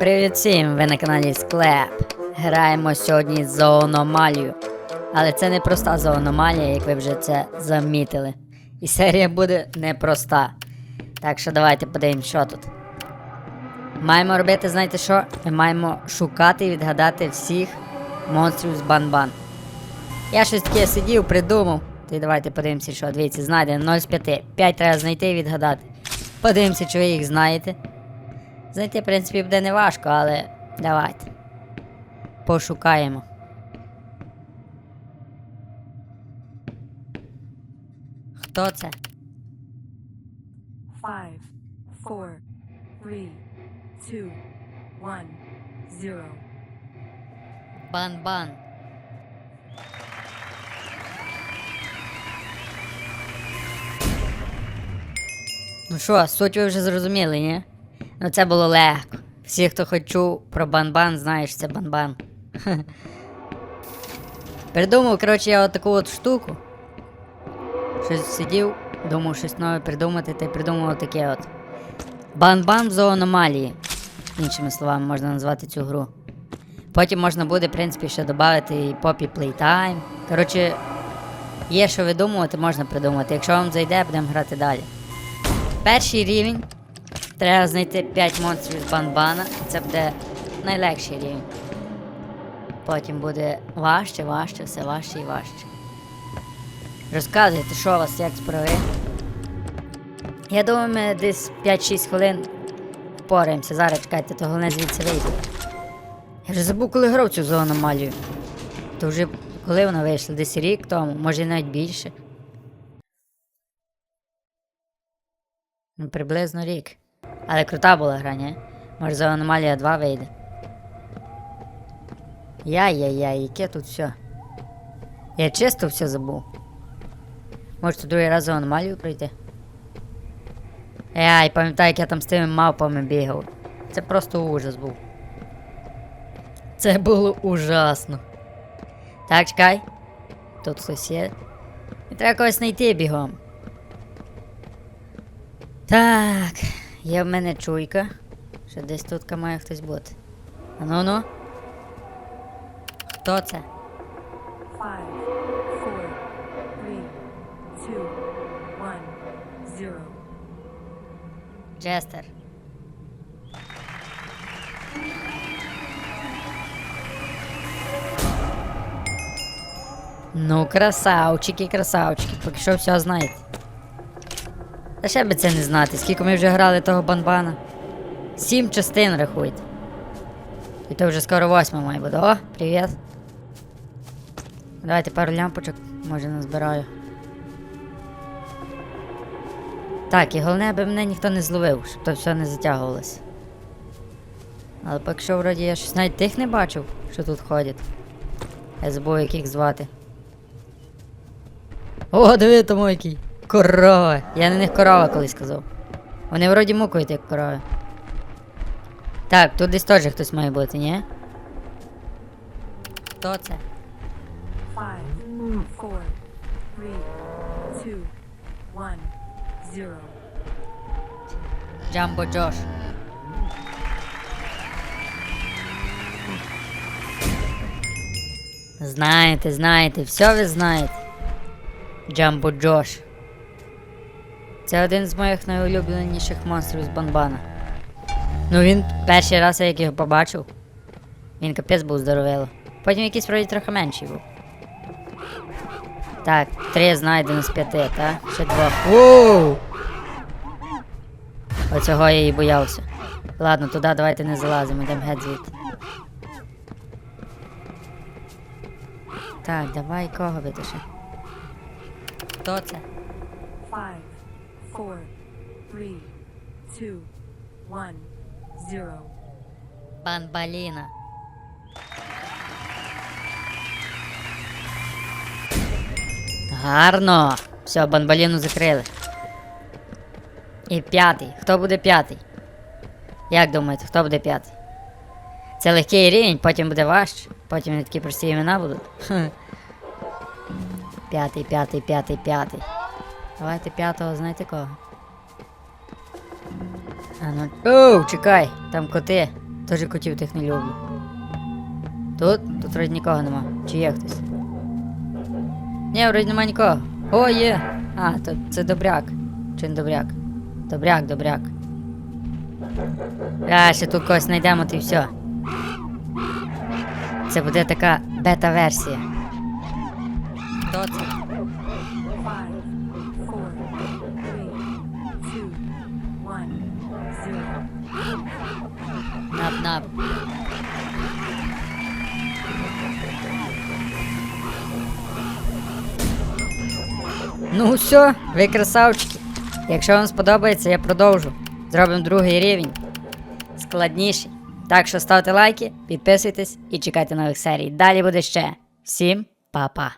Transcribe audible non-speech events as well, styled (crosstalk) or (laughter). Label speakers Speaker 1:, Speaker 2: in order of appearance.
Speaker 1: Привіт всім! Ви на каналі Склеп. Граємо сьогодні зоономалію. Але це не проста зоономалія, як ви вже це замітили. І серія буде непроста. Так що давайте подивимось, що тут. Маємо робити, знаєте що? Ми маємо шукати і відгадати всіх монстрів з Бан-Бан. Я щось таке сидів, придумав. Ти давайте подивимося, що дивіться, знайдено 0 з 5. 5 треба знайти і відгадати. Подивимося, чи ви їх знаєте. Знайти, в принципі, буде не важко, але давайте. Пошукаємо. Хто це?
Speaker 2: Five, four, three, two, one, zero.
Speaker 1: Бан-бан. Ну що, суть ви вже зрозуміли, ні? Ну це було легко. Всі, хто хоч чув про бан-бан, знаєш, це бан-бан. (laughs) Придумав, коротше, я отаку от штуку. Щось сидів, думав щось нове придумати, та й придумав таке от. Бан-бан в зоономалії. Іншими словами можна назвати цю гру. Потім можна буде, в принципі, ще додати і Poppy Playtime. Коротше, є що видумувати, можна придумати. Якщо вам зайде, будемо грати далі. Перший рівень. Треба знайти 5 монстрів з банбана. Це буде найлегший рівень. Потім буде важче, важче, все важче і важче. Розказуйте, що у вас, як справи. Я думаю, ми десь 5-6 хвилин впораємося. Зараз чекайте, то головне звідси вийде. Я вже забув, коли грав цю зоономалію. То вже коли вона вийшла? Десь рік тому, може навіть більше. Ну, приблизно рік. Але крута була гра, ні? Може зоономалія 2 вийде. Яй-яй-яй, яке тут все. Я чисто все забув. Може тут другий раз зоономалію пройти? Ай, пам'ятаю, як я там з тими мавпами бігав. Це просто ужас був. Це було ужасно. Так, чекай. Тут хтось є. І треба когось знайти бігом. Так, є в мене чуйка. Що десь тут має хтось бути. А ну ну. Хто це?
Speaker 2: Five, four, three, two, one, zero.
Speaker 1: Джестер. Ну, красавчики, красавчики, поки що все знаєте. Та ще би це не знати, скільки ми вже грали того банбана. Сім частин рахуйте. І то вже скоро восьма має бути. О, привіт. Давайте пару лямпочок, може назбираю. Так, і головне, аби мене ніхто не зловив, щоб то все не затягувалося. Але поки що вроді я щось навіть тих не бачив, що тут ходять. Я забув, як їх звати. О, диви тому який. Корова. Я на них корова колись казав. Вони вроді мукають, як корови. Так, тут десь теж хтось має бути, ні? Хто це?
Speaker 2: Five, four, three, two, one, zero.
Speaker 1: Джамбо Джош. Знаєте, знаєте, все ви знаєте. Джамбо Джош. Це один з моїх найулюбленіших монстрів з Банбана. Ну він перший раз, як його побачив. Він капець був здоровило. Потім якийсь вроді трохи менший був. Так, три знайдено з п'яти, так? Ще два. Воу! Оцього я і боявся. Ладно, туди давайте не залазимо, йдемо геть звідти. Так, давай кого ще? Хто це?
Speaker 2: Five, four, three, two, one, zero.
Speaker 1: Банбаліна. Гарно. Все, банбаліну закрили. І п'ятий. Хто буде п'ятий? Як думаєте, хто буде п'ятий? Це легкий рівень, потім буде важче. Потім не такі прості імена будуть. (laughs) П'ятий, п'ятий, п'ятий, п'ятий. Давайте п'ятого, знаєте кого? А ну. Оу, чекай, там коти. Теж котів тих не люблю. Тут? Тут вроді нікого нема. Чи є хтось? Ні, вроді нема нікого. О, є! А, то це добряк. Чи не добряк? Добряк, добряк. А, ще тут когось знайдемо, то і все. Це буде така бета-версія. Хто це?
Speaker 2: Four, three, two, one, zero.
Speaker 1: Нап-нап. Ну все, ви красавчики. Якщо вам сподобається, я продовжу. Зробимо другий рівень. Складніший. Так що ставте лайки, підписуйтесь і чекайте нових серій. Далі буде ще. Всім па-па.